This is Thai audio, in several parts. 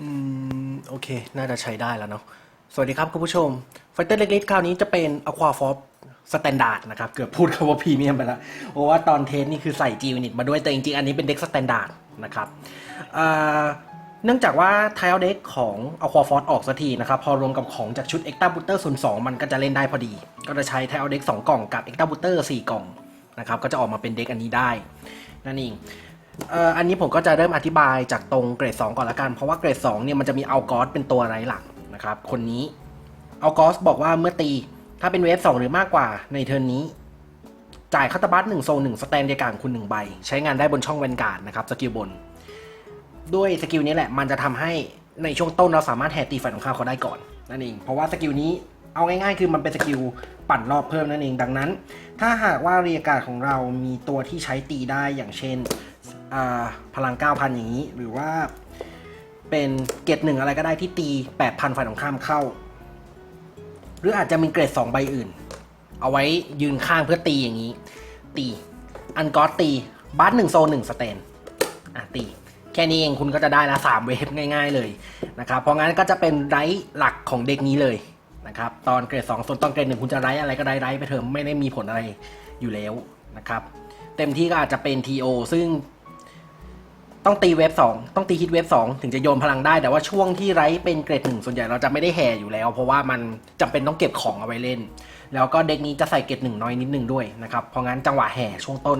อืม โอเค น่าจะใช้ได้แล้วเนาะ สวัสดีครับคุณผู้ชม ไฟเตอร์เล็กๆคราวนี้จะเป็น Aqua f o r สแตนดาร์ดนะครับ เกือบพูดคำว่าพรีเมียมไปแล้วเพราะว่าตอนเทสนี่คือใส่ G Unit มาด้วยแต่จริงๆ อันนี้เป็นเด็กสแตนดาร์ดนะครับอ่าเนื่องจากว่าไทลเด็กของ Aqua f o r ออกสักทีนะครับ พอรวมกับของจากชุด Extra Booster 02มันก็จะเล่นได้พอดี ก็จะใช้ไทลเด็ก2กล่องกับ Extra Booster 4กล่องนะครับก็จะออกมาเป็นเด็กอันนี้ได้นั่นเอง เอ่ออันนี้ผมก็จะเริ่มอธิบายจากตรงเกรด 2 ก่อนละกัน เพราะว่าเกรด2เนี่ยมันจะมีอัลกอสเป็นตัวไรหลักนะครับ คนนี้อัลกอสบอกว่าเมื่อตี ถ้าเป็นเวฟ2หรือมากกว่าในเทิร์นนี้ จ่ายคาตาบัตหนึ่งโซนหนึ่งสแตนเดียการคุณหนึ่งใบ ใช้งานได้บนช่องแวนการ์ดนะครับสกิลบน ด้วยสกิลนี้แหละมันจะทำให้ในช่วงต้นเราสามารถแห่ตีฝ่ายตรงข้ามเขาได้ก่อนนั่นเองเพราะว่าสกิลนี้เอาง่ายๆ คือมันเป็นสกิลปั่นรอบเพิ่มนั่นเองดังนั้น ถ้าหากว่าเรียกาศของเรามีตัวที่ใช้ตีได้อย่างเช่น พลัง 9,000 อย่างนี้ หรือว่าเป็นเกรดหนึ่งอะไรก็ได้ที่ตี 8,000 ฝ่ายตรงข้ามเข้า หรืออาจจะมีเกรด 2 ใบอื่น เอาไว้ยืนข้างเพื่อตีอย่างนี้ ตี อันกอตีบัสหนึ่งโซนหนึ่งสเตนอะตี แค่นี้เองคุณก็จะได้ละสามเวฟง่ายๆเลยนะครับเพราะงั้นก็จะเป็นไรหลักของเด็กนี้เลยนะครับตอนเกรด2ส่วนตอนเกรดหนึ่งคุณจะไรอะไรก็ได้ไรไปเถอะไม่ได้มีผลอะไรอยู่แล้วนะครับเต็มที่ก็อาจจะเป็น TO ซึ่ง ต้องตีเวฟสองต้องตีฮิตเวฟสองถึงจะโยนพลังได้ แต่ว่าช่วงที่ไร้เป็นเกรดหนึ่งส่วนใหญ่เราจะไม่ได้แห่อยู่แล้ว เพราะว่ามันจำเป็นต้องเก็บของเอาไว้เล่น แล้วก็เด็กนี้จะใส่เกรดหนึ่งน้อยนิดนึงด้วยนะครับเพราะงั้นจังหวะแห่ช่วงต้น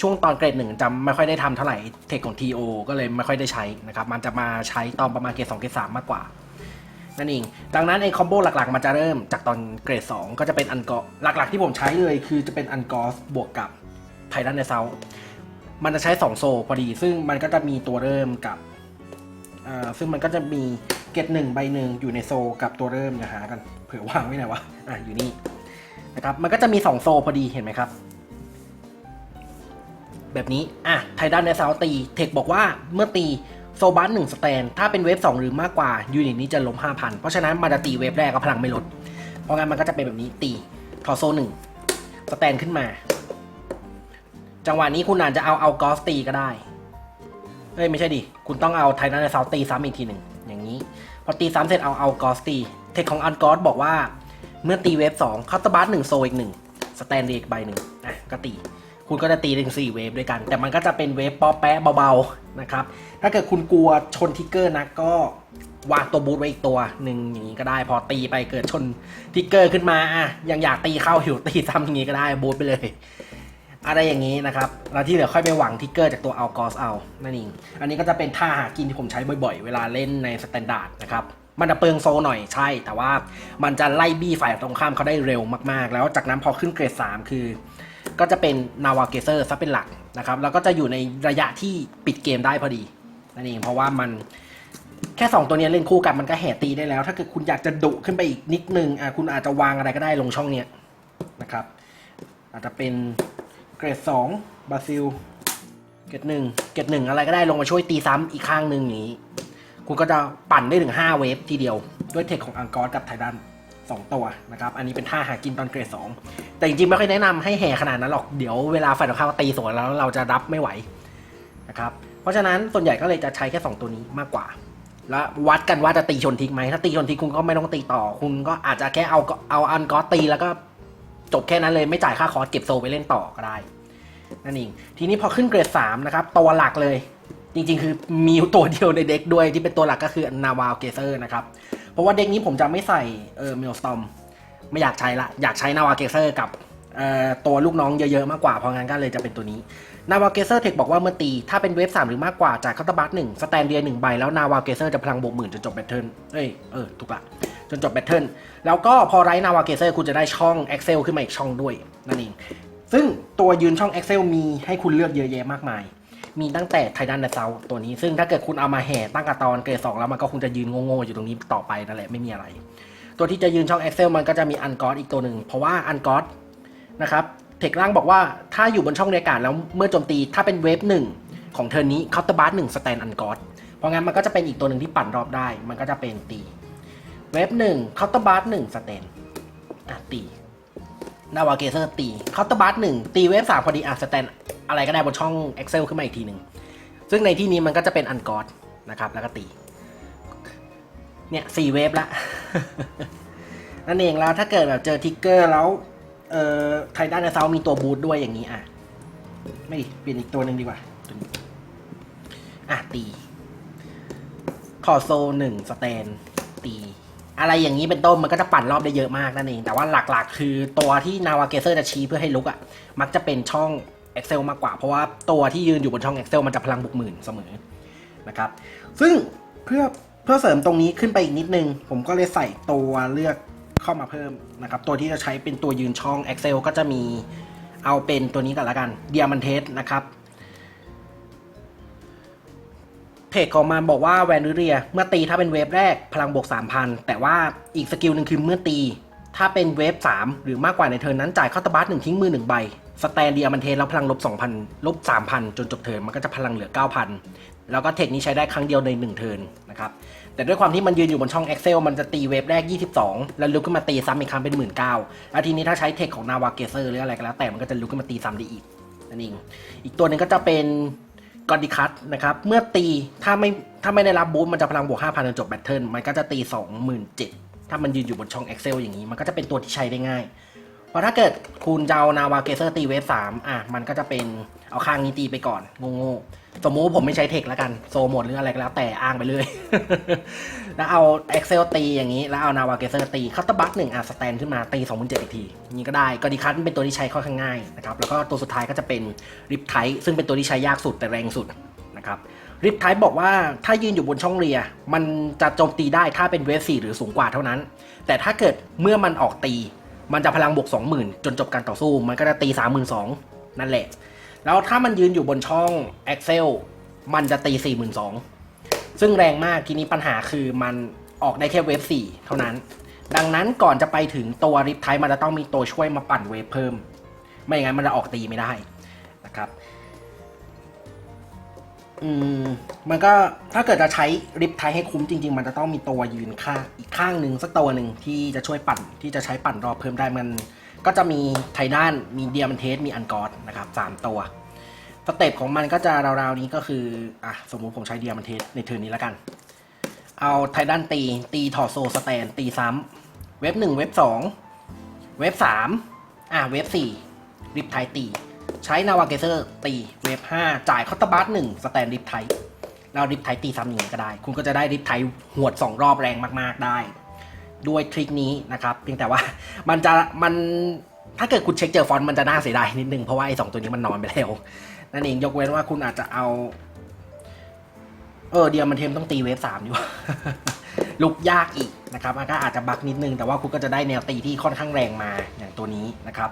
ช่วงตอนเกรดหนึ่งจำไม่ค่อยได้ทำเท่าไหร่เทคของ TO ก็เลยไม่ค่อยได้ใช้นะครับมันจะมาใช้ตอนประมาณเกรดสองเกรดสามมากกว่านั่นเอง ดังนั้นไอ้คอมโบหลักๆ มันจะเริ่มจากตอนเกรด 2 ก็จะเป็นอันกอหลักๆ ที่ผมใช้เลยคือจะเป็นอันกอสบวกกับไททันเดเซล มันจะใช้ 2 โซพอดี ซึ่งมันก็จะมีตัวเริ่มกับซึ่งมันก็จะมีเกตหนึ่งใบหนึ่งอยู่ในโซกับตัวเริ่มอย่าหากันเผื่อวางไว้ไหนวะอะอยู่นี่นะครับมันก็จะมี 2 โซพอดีเห็นไหมครับ แบบนี้อะไทดันในซาวตีเทคบอกว่าเมื่อตีโซบัสหนึ่งสแตน ถ้าเป็นเวฟ2หรือมากกว่ายูนิตนี้จะล้ม5,000 เพราะฉะนั้นมันจะตีเวฟแรกก็พลังไม่ลด เพราะงั้นมันก็จะเป็นแบบนี้ตีทอโซหนึ่งสแตนขึ้นมา จังหวะนี้คุณอาจจะเอาเอากอสตีก็ได้ เอ้ยไม่ใช่ดิ คุณต้องเอาไททันในซาตีซ้ำอีกทีหนึ่งอย่างนี้ พอตีซ้ำเสร็จเอาเอากอสตี เทคของอันกอสบอกว่า เมื่อตีเวฟสองคัตบัสหนึ่งโซอีกหนึ่งสแตนเดกใบหนึ่งอะก็ตี คุณก็จะตีถึง4เวฟด้วยกัน แต่มันก็จะเป็นเวฟปอแปะเบาๆนะครับ ถ้าเกิดคุณกลัวชนทิกเกอร์นะก็วางตัวบูทไว้อีกตัวหนึ่งอย่างนี้ก็ได้ พอตีไปเกิดชนทิกเกอร์ขึ้นมาอะยังอยากตีเข้าหิวตีซ้ำอย่างนี้ก็ได้บูทไปเลย อะไรอย่างนี้นะครับ แล้วที่เหลือค่อยไปหวังทิกเกอร์จากตัวเอากอสเอานั่นเอง อันนี้ก็จะเป็นท่าหากินที่ผมใช้บ่อยๆ เวลาเล่นในสแตนดาร์ดนะครับ มันจะเปลืองโซหน่อยใช่ แต่ว่ามันจะไล่บี้ฝ่ายตรงข้ามเขาได้เร็วมากๆ แล้วจากนั้นพอขึ้นเกรด 3 คือ ก็จะเป็นนาวาเกเซอร์ซะเป็นหลักนะครับ แล้วก็จะอยู่ในระยะที่ปิดเกมได้พอดีนั่นเอง เพราะว่ามันแค่ 2 ตัวนี้เล่นคู่กันมันก็แห่ตีได้แล้ว ถ้าเกิดคุณอยากจะดุขึ้นไปอีกนิดนึงอะคุณอาจจะวางอะไรก็ได้ลงช่องเนี้ยนะครับ อาจจะเป็น รดสองบราซิล เกรดหนึ่งเกรดหนึ่งอะไรก็ได้ลงมาช่วยตีซ้ำอีกข้างหนึ่งนี้ คุณก็จะปั่นได้ถึง5เวฟทีเดียว ด้วยเทคของอังกอร์กับไทดัน2ตัวนะครับ อันนี้เป็นท่าหากินตอนเกรด2แต่จริงๆ ไม่ค่อยแนะนำให้แห่ขนาดนั้นหรอก เดี๋ยวเวลาฝ่ายตรงข้ามตีสวนแล้วเราจะรับไม่ไหวนะครับ เพราะฉะนั้นส่วนใหญ่ก็เลยจะใช้แค่ 2 ตัวนี้มากกว่า แล้ววัดกันว่าจะตีชนทิกไหม ถ้าตีชนทิกคุณก็ไม่ต้องตีต่อ คุณก็อาจจะแค่เอาเอาอันกอตีแล้วก็ จบแค่นั้นเลยไม่จ่ายค่าคอร์สเก็บโซไปเล่นต่อก็ได้นั่นเองทีนี้พอขึ้นเกรด3นะครับตัวหลักเลย จริงๆ คือมีตัวเดียวในเด็กด้วยที่เป็นตัวหลักก็คือนาวาเกเซอร์นะครับเพราะว่าเด็กนี้ผมจะไม่ใส่เออเมลสตอมไม่อยากใช้ละ อยากใช้นาวาเกเซอร์กับเอ่อตัวลูกน้องเยอะๆมากกว่าเพราะงั้นก็เลยจะเป็นตัวนี้นาวาเกเซอร์เทคบอกว่าเมื่อตี ถ้าเป็นเวฟ3หรือมากกว่าจากคัตบัตหนึ่งสแตนเดียหนึ่งใบแล้วนาวาเกเซอร์จะพลังบวกหมื่นจนจบแบทเทิลเอ้ยเออถูกละ จนจบแบทเทิลแล้วก็พอไรนาวาเกเซอร์คุณจะได้ช่อง Excel ขึ้นมาอีกช่องด้วยนั่นเอง ซึ่งตัวยืนช่อง Excel มีให้คุณเลือกเยอะแยะมากมาย มีตั้งแต่ไทดันเดเซาตัวนี้ ซึ่งถ้าเกิดคุณเอามาแห่ตั้งกระตอนเกรดสองแล้วมันก็คงจะยืนโง่ๆอยู่ตรงนี้ต่อไปนั่นแหละไม่มีอะไร ตัวที่จะยืนช่อง Excel มันก็จะมีอันกอสอีกตัวหนึ่งเพราะว่าอันกอสนะครับเทคล่างบอกว่าถ้าอยู่บนช่องเรียการแล้วเมื่อโจมตีถ้าเป็นเวฟหนึ่งของเทอร์นนี้เคาน์เตอร์บาร์หนึ่งสแตนอันกอสเพราะงั้นมันก็จะเป็นอีกตัวหนึ่งที่ปั่นรอบได้ มันก็จะเป็นตี เวฟหนึ่งเคาน์เตอร์บาร์หนึ่งสแตนอะตีนาวาเกเซอร์ตีเคาน์เตอร์บัสหนึ่งตีเวฟสามพอดีอะสแตนอะไรก็ได้บนช่อง Excel ขึ้นมาอีกทีหนึ่งซึ่งในที่นี้มันก็จะเป็นอันกอดนะครับ แล้วก็ตี เนี่ยสี่เวฟละนั่นเองแล้วถ้าเกิดแบบเจอทิกเกอร์แล้วเอ่อไทด้านในเซามีตัวบูทด้วยอย่างนี้อะ ไม่ดิเปลี่ยนอีกตัวหนึ่งดีกว่าตัวนี้อะตี คอโซหนึ่งสแตนตี อะไรอย่างนี้เป็นต้นมันก็จะปั่นรอบได้เยอะมากนั่นเอง แต่ว่าหลักๆ คือตัวที่นาวาเกเซอร์จะชี้เพื่อให้ลุกอะมักจะเป็นช่อง Excel มากกว่า เพราะว่าตัวที่ยืนอยู่บนช่อง Excel มันจะพลังบุกหมื่นเสมอนะครับ ซึ่งเพื่อเพื่อเสริมตรงนี้ขึ้นไปอีกนิดนึง ผมก็เลยใส่ตัวเลือกเข้ามาเพิ่มนะครับ ตัวที่จะใช้เป็นตัวยืนช่อง Excel ก็จะมีเอาเป็นตัวนี้กันละกัน Diamantest นะครับ เพจของมันบอกว่าแวนดูเรีย เมื่อตีถ้าเป็นเวฟแรกพลังบวก 3,000 แต่ว่าอีกสกิลหนึ่งคือเมื่อตี ถ้าเป็นเวฟ3 หรือมากกว่าในเทิร์นนั้นจ่ายเข้าตบัสหนึ่งทิ้งมือหนึ่งใบ สแตนเดียมันเทนแล้วพลังลบ 2,000 ลบ 3,000 จนจบเทิร์นมันก็จะพลังเหลือ 9,000 แล้วก็เทคนี้ใช้ได้ครั้งเดียวใน 1 เทิร์นนะครับแต่ด้วยความที่มันยืนอยู่บนช่อง Excel มันจะตีเวฟแรก 22 แล้วลุกขึ้นมาตีซ้ำอีกครั้งเป็น 19,000แล้วทีนี้ถ้าใช้เทคของนาวาเกเซอร์หรืออะไรก็แล้วแต่มันก็จะลุกขึ้นมาตีซ้ำได้อีกนั่นเองอีกตัวหนึ่งก็จะเป็น กอดิคัตนะครับ เมื่อตีถ้าไม่ถ้าไม่ได้รับบูสต์มันจะพลังบวก 5,000จนจบแบตเทิลมันก็จะตี 27,000ถ้ามันยืนอยู่บนช่อง Excel อย่างนี้ มันก็จะเป็นตัวที่ใช้ได้ง่าย เพราะถ้าเกิดคุณจะเอานาวาเกเซอร์ตีเวฟ3อะมันก็จะเป็นเอาข้างนี้ตีไปก่อนโง่ๆสมมุติผมไม่ใช้เทคแล้วกัน โซหมดหรืออะไรก็แล้วแต่อ้างไปเลยแล้วเอา Excel ตีอย่างนี้ แล้วเอานาวาเกเซอร์ตีคัตเตอร์บัคหนึ่งอะสแตนขึ้นมาตี27,000อีกทีอย่างนี้ก็ได้กอดิคัตเป็นตัวที่ใช้ค่อนข้างง่ายนะครับแล้วก็ตัวสุดท้ายก็จะเป็นริปไทซึ่งเป็นตัวที่ใช้ยากสุดแต่แรงสุดนะครับริปไทป์บอกว่าถ้ายืนอยู่บนช่องเรีย มันจะโจมตีได้ถ้าเป็นเวฟ4หรือสูงกว่าเท่านั้น แต่ถ้าเกิดเมื่อมันออกตี มันจะพลังบวก 20,000 จนจบการต่อสู้ มันก็จะตี 32,000 นั่นแหละ แล้วถ้ามันยืนอยู่บนช่อง Excel มันจะตี 42,000 ซึ่งแรงมากทีนี้ปัญหาคือมันออกได้แค่เวฟ4เท่านั้น ดังนั้นก่อนจะไปถึงตัวริปไทป์มันจะต้องมีตัวช่วยมาปั่นเวฟเพิ่ม ไม่อย่างนั้นมันจะออกตีไม่ได้นะครับ อืมมันก็ถ้าเกิดจะใช้ริปไทให้คุ้มจริง ๆ มันจะต้องมีตัวยืนข้างอีกข้างหนึ่งสักตัวหนึ่งที่จะช่วยปั่นที่จะใช้ปั่นรอบเพิ่มได้มัน ก็จะมีไทด้านมีเดียมันเทสมีอันกอร์ดนะครับสามตัวสเต็ปของมันก็จะราวๆนี้ก็คืออะสมมุติผมใช้เดียมันเทสในเทิร์นนี้แล้วกัน เอาไทด้านตี ตีถอดโซสแตนตีซ้ำเว็บหนึ่งเว็บสองเว็บสามอะเว็บสี่ริปไทตี ใช้นาวาเกเซอร์ตีเวฟ5จ่ายคอตบัสหนึ่งสแตนดิฟไทแล้วดิฟไทตีซ้ำอย่างนี้ก็ได้ คุณก็จะได้ดิฟไทหวด 2 รอบแรงมากๆได้ ด้วยทริคนี้นะครับ เพียงแต่ว่ามันจะมันถ้าเกิดคุณเช็คเจอฟอนต์มันจะน่าเสียดายนิดนึง เพราะว่าไอ้สองตัวนี้มันนอนไปแล้วนั่นเองยกเว้นว่าคุณอาจจะเอา เออเดียวมันเทมต้องตีเวฟสามดีกว่ลุกยากอีกนะครับมันก็อาจจะบักนิดนึง แต่ว่าคุณก็จะได้แนวตีที่ค่อนข้างแรงมาอย่างตัวนี้นะครับ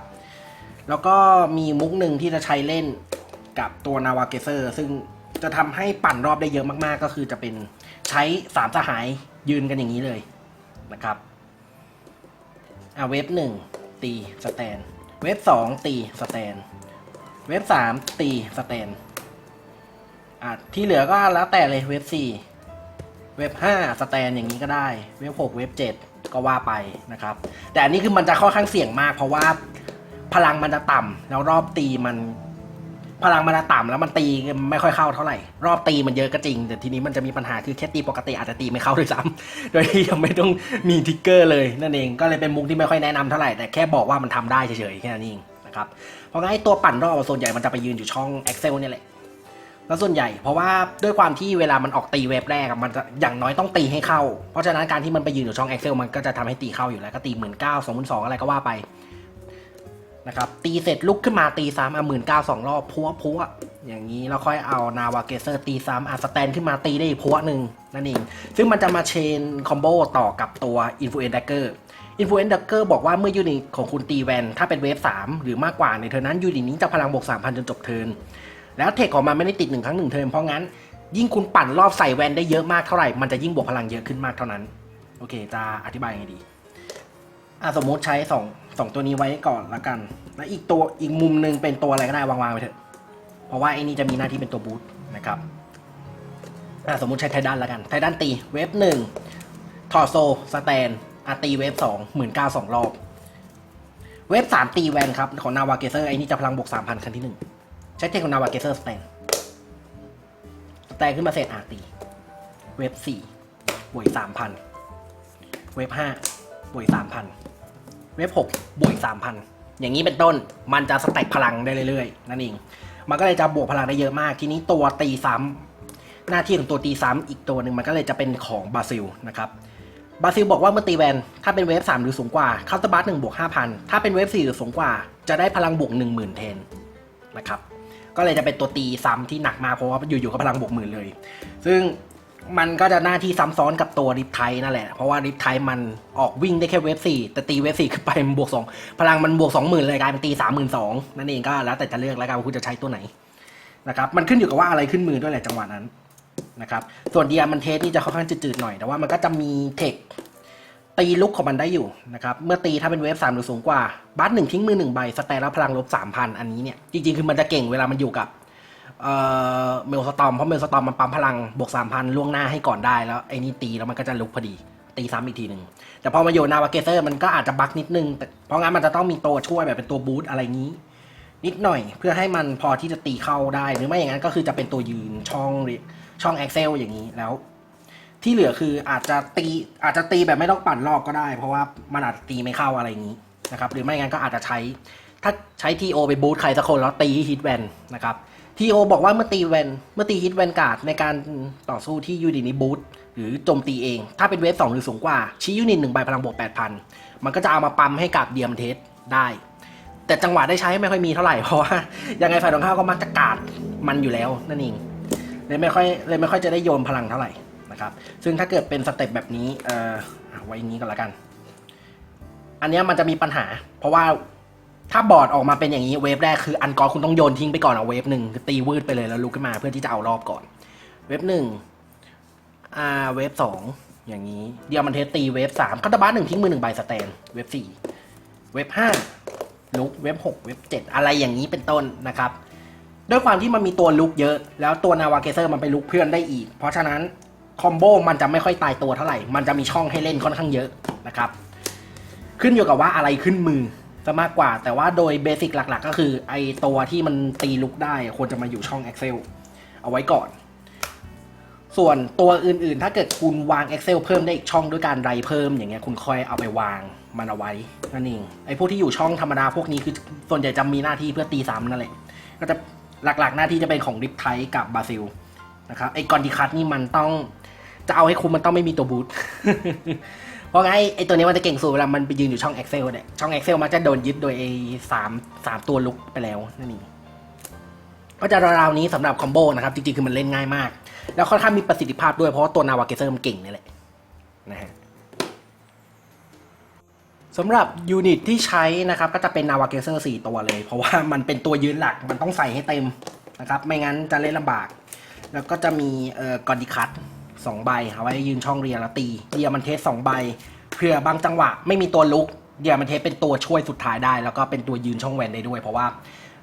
แล้วก็มีมุกหนึ่งที่จะใช้เล่นกับตัวนาวาเกเซอร์ ซึ่งจะทำให้ปั่นรอบได้เยอะมากๆ ก็คือจะเป็นใช้สามสหายยืนกันอย่างนี้เลยนะครับอ่าเวฟหนึ่งตีสแตน เวฟสองตีสแตน เวฟสามตีสแตนอ่าที่เหลือก็แล้วแต่เลยเวฟสี่เวฟห้าสแตนอย่างนี้ก็ได้ เวฟหกเวฟเจ็ดก็ว่าไปนะครับ แต่อันนี้คือมันจะค่อนข้างเสี่ยงมากเพราะว่า พลังมันจะต่ำแล้วรอบตีมัน พลังมันจะต่ำแล้วมันตีไม่ค่อยเข้าเท่าไหร่ รอบตีมันเยอะก็จริง แต่ทีนี้มันจะมีปัญหาคือแค่ตีปกติอาจจะตีไม่เข้าด้วยซ้ำโดยที่ยังไม่ต้องมีทิกเกอร์เลยนั่นเองก็เลยเป็นมุกที่ไม่ค่อยแนะนำเท่าไหร่แต่แค่บอกว่ามันทำได้เฉยๆแค่นั้นเองนะครับเพราะงั้นไอ้ตัวปั่นรอบส่วนใหญ่มันจะไปยืนอยู่ช่อง Excel เนี่แหละแล้วส่วนใหญ่เพราะว่าด้วยความที่เวลามันออกตีเว็บแรกมันจะอย่างน้อยต้องตีให้เข้า เพราะฉะนั้นการที่มันไปยืนอยู่ช่อง Excel มันก็จะทำให้ตีเข้าอยู่แล้วก็ตีหมื่นเก้าสองหมื่นสองอะไรก็ว่าไป นะครับ ตีเสร็จลุกขึ้นมาตีซ้ำอะหมื่นเก้าสองรอบพัวพัวอย่างนี้แล้วค่อยเอานาวาเกเซอร์ตีซ้ำอะสแตนขึ้นมาตีได้อีกพัวหนึ่งนั่นเอง ซึ่งมันจะมาเชนคอมโบต่อกับตัวอินฟลูเอนดักเกอร์อินฟลูเอนดักเกอร์บอกว่าเมื่อยูนิตของคุณตีแวน ถ้าเป็นเวฟสามหรือมากกว่าในเทอร์นนั้นยูนิตนี้จะพลังบวกสามพันจนจบเทิร์นแล้วเทคของมันไม่ได้ติดหนึ่งครั้งหนึ่งเทิร์นเพราะงั้นยิ่งคุณปั่นรอบใส่แวนได้เยอะมากเท่าไหร่ มันจะยิ่งบวกพลังเยอะขึ้นมากเท่านั้น โอเค จะอธิบายยังไงดี อะสมมุติใช้สองสองตัวนี้ไว้ก่อนละกัน แล้วอีกตัวอีกมุมหนึ่งเป็นตัวอะไรก็ได้วางๆไปเถอะ เพราะว่าไอ้นี่จะมีหน้าที่เป็นตัวบูทนะครับอะสมมุติใช้ไทดันละกันไทดันตีเวฟหนึ่งทอร์โซสแตนอะตีเวฟสองหมื่นเก้าสองรอบ เวฟสามตีแวนครับ ของนาวาเกเซอร์ไอ้นี่จะพลังบวกสามพันครั้งที่หนึ่งใช้เทคของนาวาเกเซอร์สแตนสแตนขึ้นมาเสร็จอะตี เวฟสี่บวกสามพันเวฟห้าบวกสามพัน เวฟหกบวกสามพันอย่างนี้เป็นต้นมันจะสแต็กพลังได้เรื่อยๆ นั่นเอง มันก็เลยจะบวกพลังได้เยอะมาก ทีนี้ตัวตีซ้ำหน้าที่ของตัวตีซ้ำอีกตัวหนึ่งมันก็เลยจะเป็นของบราซิลนะครับบราซิลบอกว่าเมื่อตีแวนถ้าเป็นเวฟสามหรือสูงกว่าคาสตาบัสหนึ่งบวกห้าพันถ้าเป็นเวฟสี่หรือสูงกว่า จะได้พลังบวกหนึ่งหมื่นเทนนะครับก็เลยจะเป็นตัวตีซ้ำที่หนักมากเพราะว่าอยู่ๆก็พลังบวกหมื่นเลย ซึ่ง มันก็จะหน้าที่ซ้ำซ้อนกับตัวริปไทนั่นแหละ เพราะว่าริปไทมันออกวิ่งได้แค่เวฟสี่แต่ตีเวฟสี่ขึ้นไปมันบวกสองพลังมันบวกสองหมื่นเลยกลายเป็นตีสามหมื่นสองนั่นเองก็แล้วแต่จะเลือกแล้วกันว่าคุณจะใช้ตัวไหนนะครับมันขึ้นอยู่กับว่าอะไรขึ้นมือด้วยแหละจังหวะนั้นนะครับส่วนเดียมันเทสนี่จะค่อนข้างจืดๆหน่อยแต่ว่ามันก็จะมีเทคตีลุกของมันได้อยู่นะครับเมื่อตีถ้าเป็นเวฟสามหรือสูงกว่าบัสหนึ่งทิ้งมือหนึ่งใบสแตนแล้วพลังลบสามพันอันนี้เนี่ยจริงๆคือมันจะเก่งเวลามันอยู่กับ เมลสตอมเพราะเมลสตอมมันปั๊มพลังบวกสามพันล่วงหน้าให้ก่อนได้แล้วไอ้นี่ตีแล้วมันก็จะลุกพอดี ตีซ้ำอีกทีหนึ่งแต่พอมาโยนนาวาเกเซอร์มันก็อาจจะบักนิดนึงแต่เพราะงั้นมันจะต้องมีตัวช่วยแบบเป็นตัวบูทอะไรงี้ นิดหน่อยเพื่อให้มันพอที่จะตีเข้าได้หรือไม่อย่างนั้นก็คือจะเป็นตัวยืนช่องช่อง Excel อย่างนี้แล้ว ที่เหลือคืออาจจะตีอาจจะตีแบบไม่ต้องปั่นรอบก็ได้ เพราะว่ามันอาจจะตีไม่เข้าอะไรอย่างนี้นะครับหรือไม่งั้นก็อาจจะใช้ถ้าใช้ TO ไปบูทใครสักคนแล้วตีฮิตแวนนะครับ TO บอกว่าเมื่อตีแวนเมื่อตีฮิตแวนการ์ดในการต่อสู้ที่ยูนิตนี้บูทหรือโจมตีเอง ถ้าเป็นเวฟสองหรือสูงกว่า ชี้ยูนิตหนึ่งใบพลังบวกแปดพันมันก็จะเอามาปั๊มให้กับเดียมเทสได้ แต่จังหวะได้ใช้ไม่ค่อยมีเท่าไหร่ เพราะว่ายังไงฝ่ายตรงข้ามก็มักจะกาดมันอยู่แล้วนั่นเองเลยไม่ค่อยเลยไม่ค่อยจะได้โยนพลังเท่าไหร่นะครับซึ่งถ้าเกิดเป็นสเต็ปแบบนี้เอ่อไว้นี้ก็แล้วกัน อันนี้มันจะมีปัญหา เพราะว่า ถ้าบอร์ดออกมาเป็นอย่างนี้เวฟแรกคืออันกอร์คุณต้องโยนทิ้งไปก่อนเอาเวฟหนึ่งคือตีวืดไปเลยแล้วลุกขึ้นมาเพื่อที่จะเอารอบก่อน เวฟหนึ่งอ่าเวฟสองอย่างนี้ เดียวมันเทสตีเวฟสามคัตเตอร์หนึ่งทิ้งมือหนึ่งใบสแตน เวฟสี่เวฟห้าลุกเวฟหกเวฟเจ็ดอะไรอย่างนี้เป็นต้นนะครับด้วยความที่มันมีตัวลุกเยอะ แล้วตัวนาวาเกเซอร์มันไปลุกเพื่อนได้อีก เพราะฉะนั้นคอมโบมันจะไม่ค่อยตายตัวเท่าไหร่ มันจะมีช่องให้เล่นค่อนข้างเยอะนะครับ ขึ้นอยู่กับว่าอะไรขึ้นมือ ซะมากกว่า แต่ว่าโดยเบสิกหลัก ๆ ก็คือไอตัวที่มันตีลุกได้ควรจะมาอยู่ช่อง Excel เอาไว้ก่อน ส่วนตัวอื่นๆ ถ้าเกิดคุณวาง Excel เพิ่มได้อีกช่องด้วยการไรเพิ่มอย่างเงี้ยคุณค่อยเอาไปวางมันเอาไว้นั่นเองไอพวกที่อยู่ช่องธรรมดาพวกนี้คือส่วนใหญ่จะมีหน้าที่เพื่อตีซ้ำนั่นแหละก็จะหลักๆ หน้าที่จะเป็นของริปไทกับบาซิลนะครับไอกอนดิคัตนี่มันต้องจะเอาให้คุ้มมันต้องไม่มีตัวบูท เพราะไงไอตัวนี้มันจะเก่งสุดเวลามันไปยืนอยู่ช่อง Excel เนี่ยช่อง Excel มันจะโดนยึดโดยไอ้สามสามตัวลุกไปแล้วนั่นเองก็จะราวๆนี้สำหรับคอมโบนะครับ จริงๆ คือมันเล่นง่ายมาก แล้วค่อนข้างมีประสิทธิภาพด้วยเพราะว่าตัวนาวาเกเซอร์มันเก่งนี่แหละนะฮะสำหรับยูนิตที่ใช้นะครับ ก็จะเป็นนาวาเกเซอร์4ตัวเลย เพราะว่ามันเป็นตัวยืนหลักมันต้องใส่ให้เต็มนะครับ ไม่งั้นจะเล่นลำบาก แล้วก็จะมีเอ่อกอดิคัต สองใบเอาไว้ยืนช่องเรียแล้วตี เดียมันเทสสองใบเผื่อบางจังหวะไม่มีตัวลุก เดียมันเทสเป็นตัวช่วยสุดท้ายได้ แล้วก็เป็นตัวยืนช่องแวนได้ด้วย เพราะว่า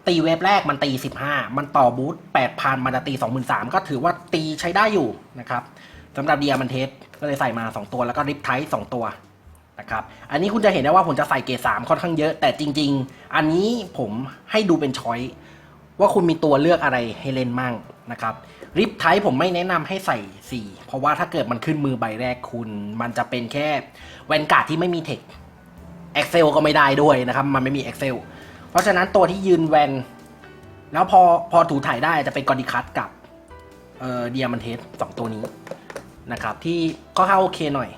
ตีเวฟแรกมันตี 15 มันต่อบูท8,000มันจะตี 23,000 ก็ถือว่าตีใช้ได้อยู่นะครับสำหรับเดียมันเทสก็เลยใส่มา 2 ตัวแล้วก็ริปไทสองตัวนะครับอันนี้คุณจะเห็นได้ว่าผมจะใส่เกรดสามค่อนข้างเยอะ แต่จริง ๆ อันนี้ผมให้ดูเป็นช้อย ว่าคุณมีตัวเลือกอะไรให้เล่นมั่งนะครับริปไทผมไม่แนะนำให้ใส่ 4 เพราะว่าถ้าเกิดมันขึ้นมือใบแรกคุณ มันจะเป็นแค่แวนการ์ดที่ไม่มีเทค Excel ก็ไม่ได้ด้วยนะครับ มันไม่มี Excel เพราะฉะนั้นตัวที่ยืนแวน แล้วพอพอถูถ่ายได้จะเป็นกอดิคัตกับเอ่อเดียมันเทสสองตัวนี้นะครับ ที่ก็เข้าโอเคหน่อย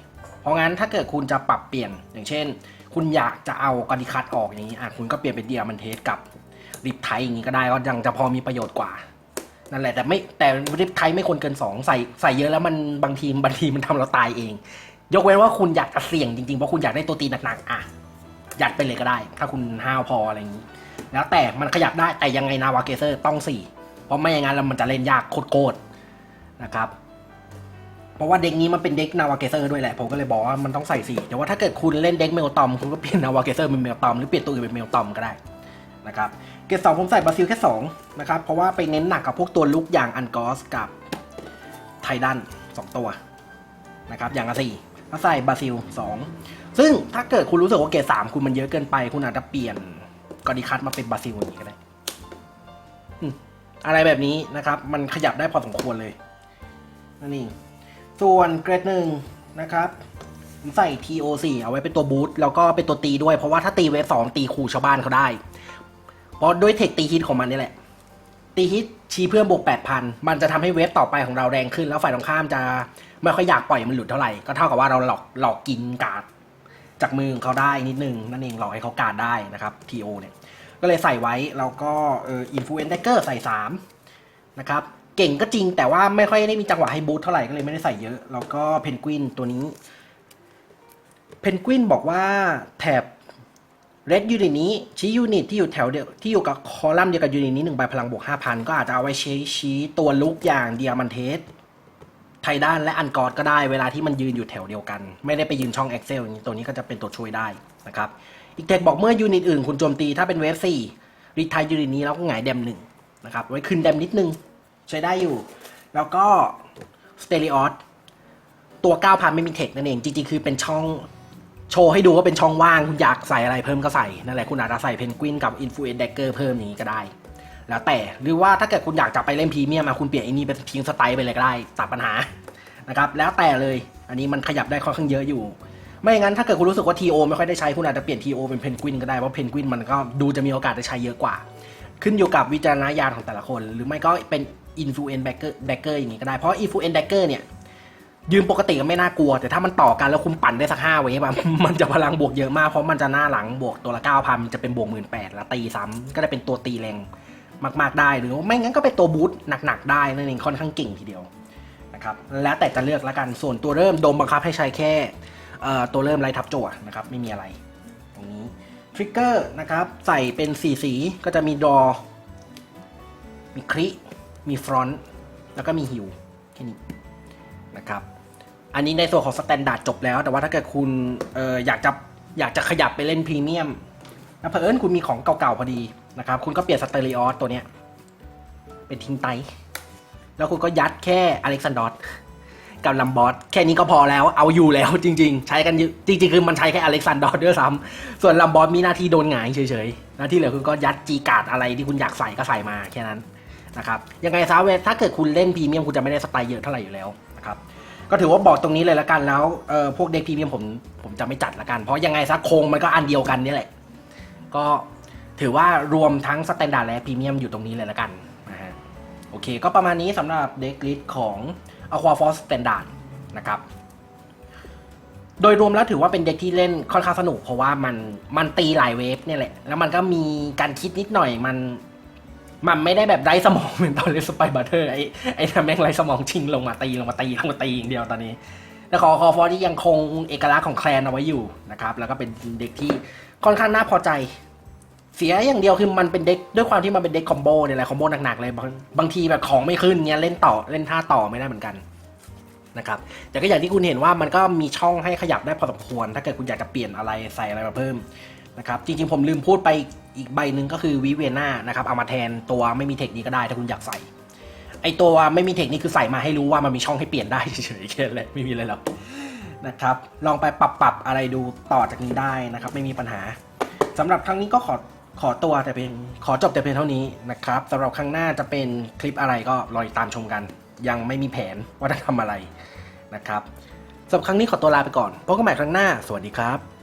เพราะงั้นถ้าเกิดคุณจะปรับเปลี่ยนอย่างเช่น คุณอยากจะเอากอดิคัตออกอย่างนี้อะคุณก็เปลี่ยนเป็นเดียมันเทสกับ ริปไทยอย่างนี้ก็ได้ก็ยังจะพอมีประโยชน์กว่า นั่นแหละแต่ไม่แต่ริปไทยไม่ควรเกิน 2 ใส่ใส่เยอะแล้วมันบางทีบางทีมันทำเราตายเอง ยกเว้นว่าคุณอยากจะเสี่ยงจริงๆ เพราะคุณอยากได้ตัวตีหนักๆอะยัดไปเลยก็ได้ ถ้าคุณห้าวพออะไรอย่างนี้ แล้วแต่มันขยับได้แต่ยังไงนาวาเกเซอร์ต้อง4เพราะไม่อย่างนั้นแล้วมันจะเล่นยากโคตรๆนะครับเพราะว่าเด็กนี้มันเป็นเด็กนาวาเกเซอร์ด้วยแหละ ผมก็เลยบอกว่ามันต้องใส่สี่แต่ว่าถ้าเกิดคุณเล่นเด็กเมลตอมคุณก็เปลี่ยนนาวาเกเซอร์เป็นเมลตอมหรือเปลี่ยนตัวอื่นเป็นเมลตอมก็ได้นะครับ เกรดสองผมใส่บราซิลแค่สองนะครับ เพราะว่าไปเน้นหนักกับพวกตัวลุกอย่างอันกอสกับไทดันสองตัวนะครับอย่างละสี่ก็ใส่บราซิลสองซึ่งถ้าเกิดคุณรู้สึกว่าเกรดสามคุณมันเยอะเกินไป คุณอาจจะเปลี่ยนกอดิคัตมาเป็นบราซิลอย่างนี้ก็ได้อืมอะไรแบบนี้นะครับ มันขยับได้พอสมควรเลยนั่นเองส่วนเกรดหนึ่งนะครับผมใส่ TO4 เอาไว้เป็นตัวบูทแล้วก็เป็นตัวตีด้วย เพราะว่าถ้าตีเวฟสองตีขู่ชาวบ้านเขาได้ เพราะด้วยเทคตีฮิตของมันนี่แหละ ตีฮิตชี้เพื่อนบวก8,000มันจะทำให้เวฟต่อไปของเราแรงขึ้น แล้วฝ่ายตรงข้ามจะไม่ค่อยอยากปล่อยมันหลุดเท่าไหร่ ก็เท่ากับว่าเราหลอกหลอกกินการ์ดจากมือของเขาได้นิดนึง นั่นเองหลอกให้เขาการ์ดได้นะครับ TO เนี่ย ก็เลยใส่ไว้แล้วก็เอออินฟลูเอนเกอร์ใส่3นะครับเก่งก็จริงแต่ว่าไม่ค่อยได้มีจังหวะให้บูทเท่าไหร่ก็เลยไม่ได้ใส่เยอะ แล้วก็เพนกวินตัวนี้เพนกวินบอกว่าแถบ เรดยูนิตนี้ชี้ยูนิตที่อยู่แถวเดียวที่อยู่กับคอลัมน์เดียวกับยูนิตนี้หนึ่งใบพลังบวก5,000ก็อาจจะเอาไว้ชี้ชี้ตัวลุกอย่างเดียมันเทสไทด้านและอันกอดก็ได้เวลาที่มันยืนอยู่แถวเดียวกัน ไม่ได้ไปยืนช่อง Excel อย่างนี้ตัวนี้ก็จะเป็นตัวช่วยได้นะครับอีกเทคบอกเมื่อยูนิตอื่นคุณโจมตีถ้าเป็นเวฟ4รีทายยูนิตนี้แล้วก็หงายแดมหนึ่งนะครับไว้คืนแดมนิดนึงใช้ได้อยู่ แล้วก็สเต r ริออสตัว 9,000 ไม่มีเทคนั่นเอง จริงๆ คือเป็นช่อง โชว์ให้ดูว่าเป็นช่องว่างคุณอยากใส่อะไรเพิ่มก็ใส่ นั่นแหละคุณอาจจะใส่เพนกวินกับอินฟลูเอนเดเกอร์เพิ่มอย่างนี้ก็ได้ แล้วแต่หรือว่าถ้าเกิดคุณอยากจะไปเล่นพรีเมียมมาคุณเปลี่ยนไอ้นี่เป็นทิ้งสไตล์ไปเลยก็ได้ตัดปัญหานะครับแล้วแต่เลยอันนี้มันขยับได้ค่อนข้างเยอะอยู่ ไม่อย่างนั้นถ้าเกิดคุณรู้สึกว่า TO ไม่ค่อยได้ใช้คุณอาจจะเปลี่ยน TO เป็นเพนกวินก็ได้เพราะเพนกวินมันก็ดูจะมีโอกาสได้ใช้เยอะกว่า ขึ้นอยู่กับวิจารณญาณของแต่ละคน หรือไม่ก็เป็นอินฟลูเอนเดเกอร์เดเกอร์อย่างนี้ก็ได้เพราะอินฟลูเอนเดเกอร์เนี่ย ยืมปกติก็ไม่น่ากลัว แต่ถ้ามันต่อกันแล้วคุณปั่นได้สักห้าเวฟอะ มันจะพลังบวกเยอะมาก เพราะมันจะหน้าหลังบวกตัวละเก้าพันมันจะเป็นบวกหมื่นแปดแล้วตีซ้ำก็ได้เป็นตัวตีแรงมากๆได้หรือไม่งั้นก็เป็นตัวบูทหนักๆได้นั่นเองค่อนข้างเก่งทีเดียวนะครับแล้วแต่จะเลือกล้วกันส่วนตัวเริ่มโดมบังคับให้ใช้แค่ตัวเริ่มไล่ทับโจนะครับไม่มีอะไร ตรงนี้ทริกเกอร์นะครับใส่เป็นสีสีก็จะมีดอ มีคริมีฟรอนต์แล้วก็มีฮิวแค่นี้นะครับ อันนี้ในส่วนของสแตนดาร์ดจบแล้ว แต่ว่าถ้าเกิดคุณเอออยากจะอยากจะขยับไปเล่นพรีเมียมแล้วเผอิญคุณมีของเก่าๆพอดีนะครับ คุณก็เปลี่ยนสเตอริออสตัวเนี้ย เป็นทิ้งไต แล้วคุณก็ยัดแค่อเล็กซานดอสกับลัมบอสแค่นี้ก็พอแล้วเอาอยู่แล้วจริง ๆ ใช้กันเยอะจริงๆคือมันใช้แค่อเล็กซานดอสด้วยซ้ำส่วนลัมบอสมีหน้าที่โดนหงายเฉยๆหน้าที่เหลือคุณก็ยัดจีการ์ดอะไรที่คุณอยากใส่ก็ใส่มาแค่นั้นนะครับยังไงซะเวถ้าเกิดคุณเล่นพรีเมียมคุณจะไม่ได้สไตล์เยอะเท่าไหร่อยู่แล้วนะครับ ก็ถือว่าบอกตรงนี้เลยละกันแล้วเออพวกเด็กพรีเมียมผมผมจะไม่จัดละกัน เพราะยังไงซะโครงมันก็อันเดียวกันนี่แหละ ก็ถือว่ารวมทั้งสแตนดาร์ดและพรีเมียมอยู่ตรงนี้เลยละกันนะฮะโอเค ก็ประมาณนี้สำหรับเด็กลิสของ Aqua Force Standard นะครับโดยรวมแล้วถือว่าเป็นเด็กที่เล่นค่อนข้างสนุกเพราะว่ามันมันตีหลายเวฟเนี่ยแหละ แล้วมันก็มีการคิดนิดหน่อยมัน มันไม่ได้แบบไร้สมองเหมือนตอนเล่นสไปบัตเตอร์ไอ้ไอ้ทำแม่งไร้สมองชิงลงมาตีลงมาตีลงมาตีอย่างเดียวตอนนี้แต่ขอคอฟอร์ที่ยังคงเอกลักษณ์ของแคลนเอาไว้อยู่นะครับแล้วก็เป็นเด็กที่ค่อนข้างน่าพอใจ เสียอย่างเดียวคือมันเป็นเด็กด้วยความที่มันเป็นเด็กคอมโบเนี่ยแหละคอมโบหนักๆเลยบางบางทีแบบของไม่ขึ้นเงี้ยเล่นต่อเล่นท่าต่อไม่ได้เหมือนกันนะครับแต่ก็อย่างที่คุณเห็นว่ามันก็มีช่องให้ขยับได้พอสมควร ถ้าเกิดคุณอยากจะเปลี่ยนอะไรใส่อะไรมาเพิ่ม นะครับจริงๆผมลืมพูดไปอีกใบหนึ่งก็คือวิเวน่านะครับเอามาแทนตัวไม่มีเทคนี้ก็ได้ถ้าคุณอยากใส่ ไอตัวไม่มีเทคนิคคือใส่มาให้รู้ว่ามันมีช่องให้เปลี่ยนได้เฉยๆแค่นั้นแหละไม่มีอะไรหรอกนะครับลองไปปรับปรับอะไรดูต่อจากนี้ได้นะครับ ไม่มีปัญหาสำหรับครั้งนี้ก็ขอขอตัวแต่เพียงขอจบแต่เพียงเท่านี้นะครับสำหรับครั้งหน้าจะเป็นคลิปอะไรก็รอติดตามชมกัน ยังไม่มีแผนว่าจะทำอะไรนะครับสำหรับครั้งนี้ขอตัวลาไปก่อนพบกันใหม่ครั้งหน้า สวัสดีครับ